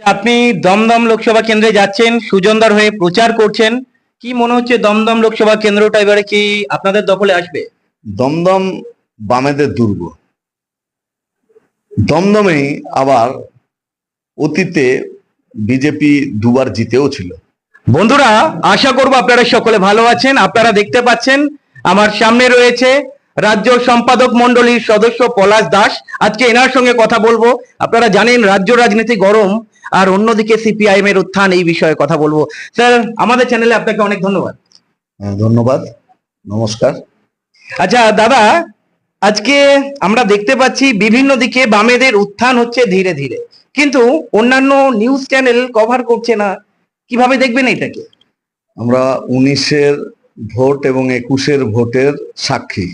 আপনি দমদম লোকসভা কেন্দ্রে যাচ্ছেন সুজনদার হয়ে প্রচার করছেন। কি মনে হচ্ছে দমদম লোকসভা কেন্দ্রটা এবারে কি আপনাদের দখলে আসবে? দমদম বামেদের দুর্গ। দমদমে আবার অতীতে বিজেপি দুবার জিতেও ছিল। বন্ধুরা আশা করব আপনারা সকলে ভালো আছেন আপনারা দেখতে পাচ্ছেন আমার সামনে রয়েছে রাজ্য সম্পাদক মন্ডলীর সদস্য পলাশ দাস। আজকে এনার সঙ্গে কথা বলব। আপনারা জানেন রাজ্য রাজনীতি গরম আর অন্যদিকে সিপিআইএম এর উত্থান এই বিষয়ে কথা বলব। স্যার আমাদের চ্যানেলে আপনাকে অনেক ধন্যবাদ। হ্যাঁ, ধন্যবাদ। নমস্কার। আচ্ছা দাদা আজকে আমরা দেখতে পাচ্ছি বিভিন্ন দিকে বামেদের উত্থান হচ্ছে ধীরে ধীরে। কিন্তু অন্যান্য নিউজ চ্যানেল কভার করছে না। কীভাবে দেখবেন এটাকে? আমরা উনিশের ভোট এবং একুশের ভোটের সাক্ষী।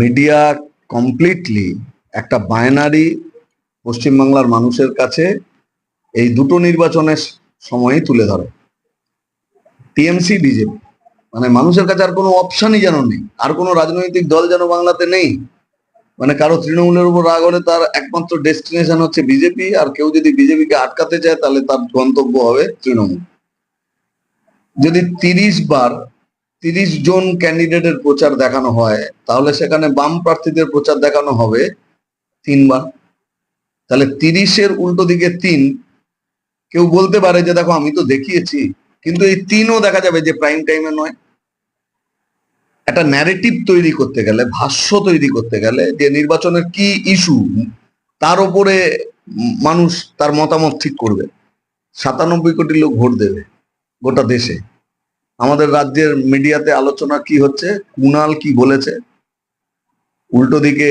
মিডিয়া কমপ্লিটলি একটা বায়নারি পশ্চিমবাংলার মানুষের কাছে এই দুটো নির্বাচনের সময় তুলে ধরে। TMC, BJP. মানে মানুষের কাছে আর কোনো অপশনই যেন নেই। আর কোনো রাজনৈতিক দল যেন বাংলাতে নেই। মানে কারও তৃণমূলের উপর রাগ হলে তার একমাত্র ডেস্টিনেশন হচ্ছে বিজেপি। আর কেউ যদি বিজেপিকে আটকাতে চায়, তাহলে তার গন্তব্য হবে তৃণমূল। যদি তিরিশ বার তিরিশ জন ক্যান্ডিডেটের প্রচার দেখানো হয়, তাহলে সেখানে বাম প্রার্থীদের প্রচার দেখানো হবে তিনবার। তাহলে তিরিশের উল্টো দিকে তিন, কেউ বলতে পারে যে, দেখো, আমি তো দেখিয়েছি, কিন্তু এই তিনও দেখা যাবে যে প্রাইম টাইমে নয়। একটা ন্যারেটিভ তৈরি করতে গেলে, ভাষ্য তৈরি করতে গেলে, যে নির্বাচনের কি ইস্যু তার উপরে মানুষ তার মতামত ঠিক করবে। সাতানব্বই কোটি লোক ভোট দেবে গোটা দেশে। আমাদের রাজ্যের মিডিয়াতে আলোচনা কি হচ্ছে, কুনাল কি বলেছে, উল্টো দিকে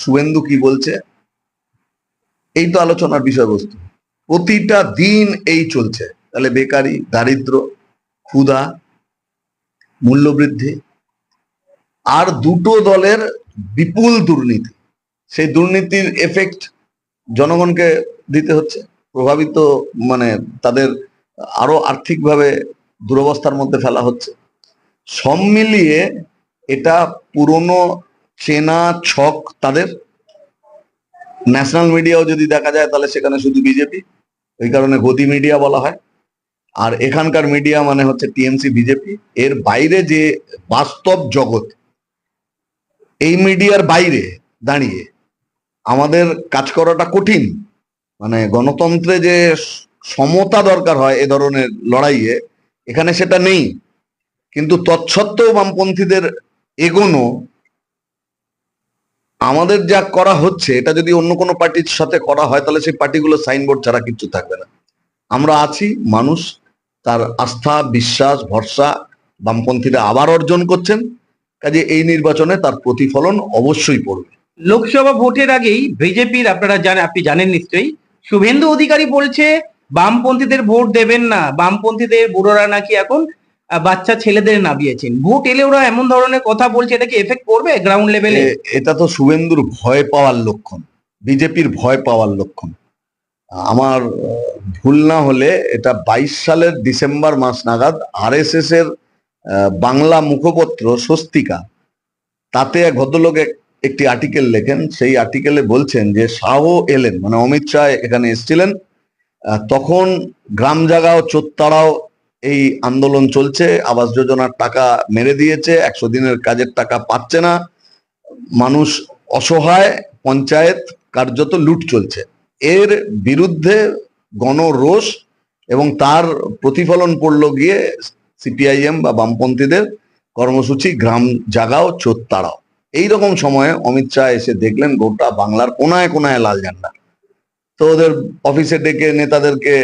শুভেন্দু কি বলছে এই তো আলোচনার বিষয়বস্তু। প্রতিটা দিন এই চলছে। তাহলে বেকারি, দারিদ্র, ক্ষুধা, মূল্যবৃদ্ধি, আর দুটো দলের বিপুল দুর্নীতি। সেই দুর্নীতির এফেক্ট জনগণকে দিতে হচ্ছে। প্রভাবিত মানে তাদের আরও আর্থিকভাবে দুরবস্থার মধ্যে ফেলা হচ্ছে। সব মিলিয়ে এটা পুরনো চেনা ছক তাদের ন্যাশনাল মিডিয়াও যদি দেখা যায় তাহলে সেখানে শুধু বিজেপি, ওই কারণে গদি মিডিয়া বলা হয়। আর এখানকার মিডিয়া মানে হচ্ছে টিএমসি, বিজেপি। এর বাইরে যে বাস্তব জগৎ, এই মিডিয়ার বাইরে দাঁড়িয়ে আমাদের কাজ করাটা কঠিন। মানে গণতন্ত্রে যে সমতা দরকার হয় এ ধরনের লড়াইয়ে, এখানে সেটা নেই। কিন্তু তৎসত্ত্বেও বামপন্থীদের এগোনো আমাদের যা করা হচ্ছে, এটা যদি অন্য কোনো পার্টির সাথে করা হয়, তাহলে সেই পার্টিগুলো সাইনবোর্ড ছাড়া কিচ্ছু থাকবে না। আমরা আছি, মানুষ, তার আস্থা, বিশ্বাস, ভরসা, বামপন্থীরা আবার অর্জন করছেন, কাজে এই নির্বাচনে তার প্রতিফলন অবশ্যই পড়বে। লোকসভা ভোটের আগেই বিজেপির, আপনারা জানেন আপনি জানেন নিশ্চয়ই, শুভেন্দু অধিকারী বলছে, বামপন্থীদের ভোট দেবেন না, বামপন্থীদের বুড়োরা নাকি এখন বাচ্চা ছেলেদের নামিয়েছেন। ভোট এলে ওরা এমন ধরনের কথা বলছে, এটা কি এফেক্ট করবে গ্রাউন্ড লেভেলে এটা তো শুভেন্দুর ভয় পাওয়ার লক্ষণ, বিজেপির ভয় পাওয়ার লক্ষণ। আমার ভুল না হলে এটা বাইশ সালের ডিসেম্বর মাস নাগাদ আরএসএস এর বাংলা মুখপত্র স্বস্তিকা, তাতে এক ভদ্রলোক একটি আর্টিকেল লেখেন, সেই আর্টিকেলে বলছেন যে শাহ এলেন মানে অমিত শাহ এখানে এসেছিলেন তখন গ্রাম জাগাও চোত্তারাও এই আন্দোলন চলছে, আবাস যোজনার টাকা মেরে দিয়েছে, একশো দিনের কাজের টাকা পাচ্ছে না। মানুষ অসহায়, পঞ্চায়েত কার্যত লুট চলছে। এর বিরুদ্ধে গণরোষ এবং তার প্রতিফলন পড়ল গিয়ে সিপিআইএম বা বামপন্থীদের কর্মসূচি, গ্রাম জাগাও, চোর তাড়াও। এইরকম সময়ে অমিত শাহ এসে দেখলেন গোটা বাংলার কোনায় কোনায় লাল ঝান্ডা। তো ওদের অফিসে ডেকে নেতাদেরকে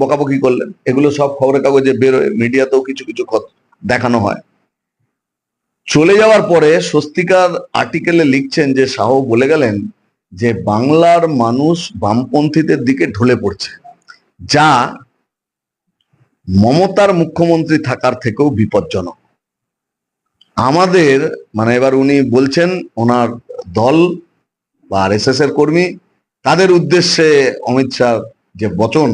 বকাবকি করলেন। এগুলো সব খবরের কাগজে বেরোয় মিডিয়াতেও কিছু কিছু দেখানো হয়। চলে যাওয়ার পরে স্বস্তিকার আর্টিকেলে লিখছেন যে শাহ বলে গেলেন যে বাংলার মানুষ বামপন্থীদের দিকে ঢলে পড়ছে, যা মমতার মুখ্যমন্ত্রী থাকার থেকেও বিপজ্জনক। আমাদের মানে এবার উনি বলছেন ওনার দল বা আর এস এর কর্মী, তাদের উদ্দেশ্যে অমিত শাহ যে বচন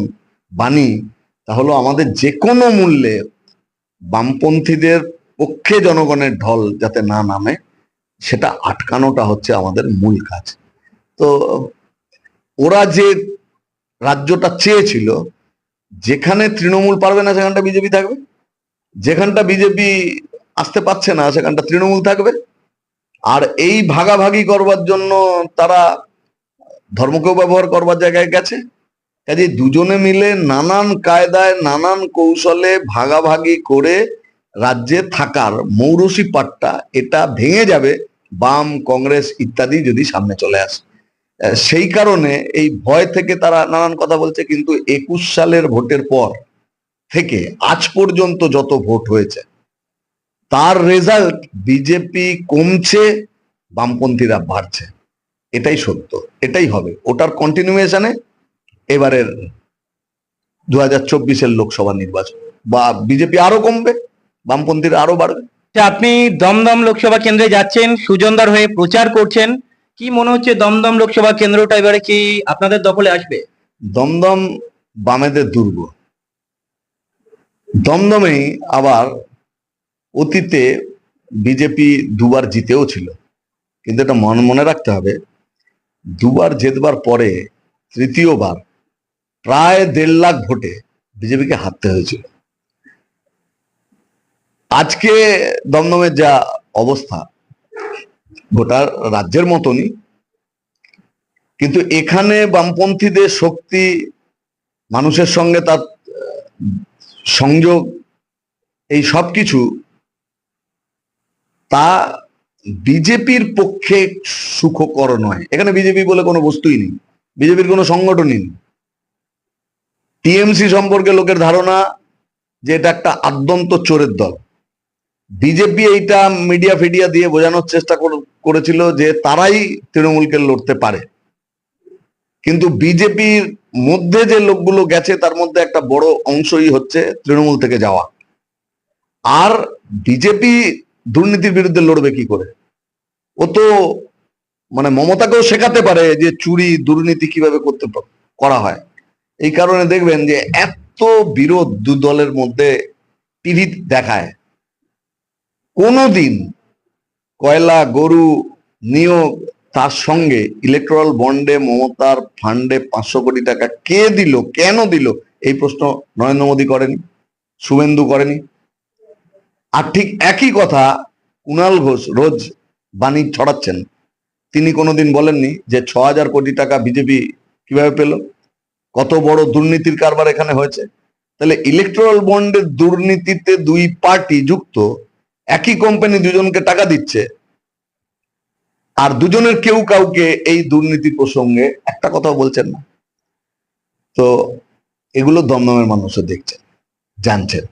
বাণী তা হলো আমাদের যে কোনো মূল্যে বামপন্থীদের পক্ষে জনগণের ঢল যাতে না নামে, সেটা আটকানোটা হচ্ছে আমাদের মূল কাজ। তো, ওরা যে রাজ্যটা চেয়েছিল, যেখানে তৃণমূল পারবে না, সেখানটা বিজেপি থাকবে। যেখানটা বিজেপি আসতে পারছে না, সেখানটা তৃণমূল থাকবে। আর এই ভাগাভাগি করবার জন্য তারা ধর্মকেও ব্যবহার করবার জায়গায় গেছে। কাজে দুজনে মিলে নানান কায়দায়, নানান কৌশলে ভাগাভাগি করে রাজ্যে থাকার মৌরসি পাট্টা এটা ভেঙে যাবে, বাম, কংগ্রেস ইত্যাদি যদি সামনে চলে আসে। সেই কারণে এই ভয় থেকে তারা নানান কথা বলছে, কিন্তু একুশ সালের ভোটের পর থেকে আজ পর্যন্ত যত ভোট হয়েছে, তার রেজাল্ট বিজেপি কমছে, বামপন্থীরা বাড়ছে। এটাই সত্য, এটাই হবে। ওটার কন্টিনিউয়েশনে এবারের দু হাজার চব্বিশের লোকসভা নির্বাচন। বা বিজেপি আরও কমবে বামপন্থীরা আরও বাড়বে। আচ্ছা, আপনি দমদম লোকসভা কেন্দ্রে যাচ্ছেন সুজনদার হয়ে প্রচার করছেন। কি মনে হচ্ছে দমদম লোকসভা কেন্দ্রটা এবারে কি আপনাদের দখলে আসবে? দমদম বামেদের দুর্গ। দমদমেই আবার অতীতে বিজেপি দুবার জিতেও ছিল। কিন্তু এটা মন মনে রাখতে হবে দুবার জেতবার পরে তৃতীয়বার প্রায় দেড় লাখ ভোটে বিজেপিকে হারতে হয়েছিল। আজকে দমদমের যা অবস্থা, গোটা রাজ্যের মতনই, কিন্তু এখানে বামপন্থীদের শক্তি, মানুষের সঙ্গে তার সংযোগ, এই সব কিছু, তা বিজেপির পক্ষে সুখকর নয়। এখানে বিজেপি বলে কোনো বস্তুই নেই। বিজেপির কোনো সংগঠনই নেই। টিএমসি সম্পর্কে লোকের ধারণা যে এটা একটা আদ্যন্ত চোরের দল। বিজেপি এইটা মিডিয়া ফিডিয়া দিয়ে বোঝানোর চেষ্টা করেছিল যে তারাই তৃণমূলকে লড়তে পারে। কিন্তু বিজেপির মধ্যে যে লোকগুলো গেছে, তার মধ্যে একটা বড় অংশই হচ্ছে তৃণমূল থেকে যাওয়া। আর বিজেপি দুর্নীতির বিরুদ্ধে লড়বে কি করে? ও তো মানে মমতাকেও শেখাতে পারে যে চুরি, দুর্নীতি কীভাবে করতে করা হয়। এই কারণে দেখবেন যে এত বিরোধ দু দলের মধ্যে টিভি দেখায়। কোনোদিন কয়লা, গরু নিয়োগ তার সঙ্গে ইলেকট্রাল বন্ডে মমতার ফান্ডে পাঁচশো কোটি টাকা কে দিল, কেন দিল, এই প্রশ্ন নরেন্দ্র মোদী করেনি, শুভেন্দু করেনি। আর ঠিক একই কথা কুণাল ঘোষ রোজ বাণী ছড়াচ্ছেন। তিনি কোনোদিন বলেননি যে ছ হাজার কোটি টাকা বিজেপি কীভাবে পেল? কত বড় দুর্নীতির কারবার এখানে হয়েছে? তাহলে ইলেকট্রাল বন্ডের দুর্নীতিতে দুই পার্টি যুক্ত, একই কোম্পানি দুজনকে টাকা দিচ্ছে, আর দুজনের কেউ কাউকে এই দুর্নীতি প্রসঙ্গে একটা কথা বলছেন না। তো এগুলো দমদমের মানুষও দেখছেন, জানছেন।